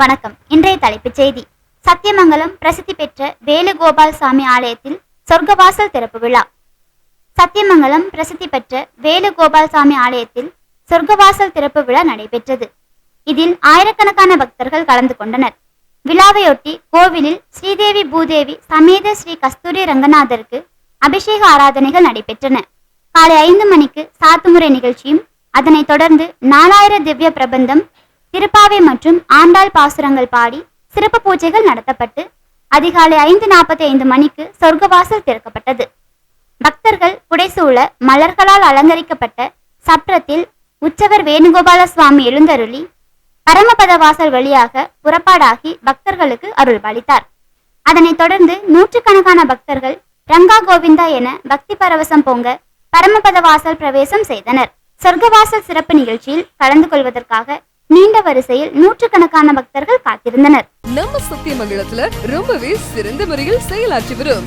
வணக்கம். இன்றைய தலைப்புச் செய்தி. சத்தியமங்கலம் பிரசித்தி பெற்ற வேலுகோபால் சாமி ஆலயத்தில் சொர்க்கவாசல் திறப்பு விழா. சத்தியமங்கலம் பிரசித்தி பெற்ற வேலுகோபால் சாமி ஆலயத்தில் சொர்க்கவாசல் திறப்பு விழா நடைபெற்றது. இதில் ஆயிரக்கணக்கான பக்தர்கள் கலந்து கொண்டனர். விழாவையொட்டி கோவிலில் ஸ்ரீதேவி பூதேவி சமேத ஸ்ரீ கஸ்தூரி ரங்கநாதருக்கு அபிஷேக ஆராதனைகள் நடைபெற்றன. காலை ஐந்து மணிக்கு சாத்துமுறை நிகழ்ச்சியும் அதனைத் தொடர்ந்து நாலாயிர திவ்ய பிரபந்தம் திருப்பாவை மற்றும் ஆண்டாள் பாசுரங்கள் பாடி சிறப்பு பூஜைகள் நடத்தப்பட்டு அதிகாலை ஐந்து நாற்பத்தி ஐந்து மணிக்கு சொர்க்கவாசல் திறக்கப்பட்டது. பக்தர்கள் புடைசூழ மலர்களால் அலங்கரிக்கப்பட்ட சப்ரத்தில் உற்சவர் வேணுகோபால சுவாமி எழுந்தருளி பரமபத வாசல் வழியாக புறப்பாடாகி பக்தர்களுக்கு அருள்பாலித்தார் அதனைத் தொடர்ந்து நூற்றுக்கணக்கான பக்தர்கள் ரங்கா கோவிந்தா என பக்தி பரவசம் பொங்க பரமபத வாசல் பிரவேசம் செய்தனர். சொர்க்கவாசல் சிறப்பு நிகழ்ச்சியில் கலந்து கொள்வதற்காக நீண்ட வரிசையில் நூற்றுக்கணக்கான பக்தர்கள் காத்திருந்தனர். நம்ம சத்தியமங்கலத்துல ரொம்பவே சிறந்த முறையில் செயலாற்றி வரும்.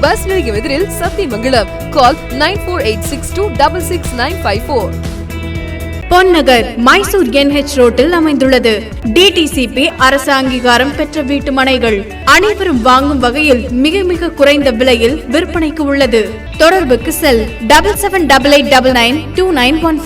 bus நிலையம் எதிரில் Sathyamangalam call nine four eight six two double six nine five four Ponnagar Mysore NH ரோட்டில் அமைந்துள்ளது. டிடிசிபி அரசு அங்கீகாரம் பெற்ற வீட்டு மனைகள் அனைவரும் வாங்கும் வகையில் மிக மிக குறைந்த விலையில் விற்பனைக்கு உள்ளது. தொடர்புக்கு cell. Double seven double eight double nine two nine one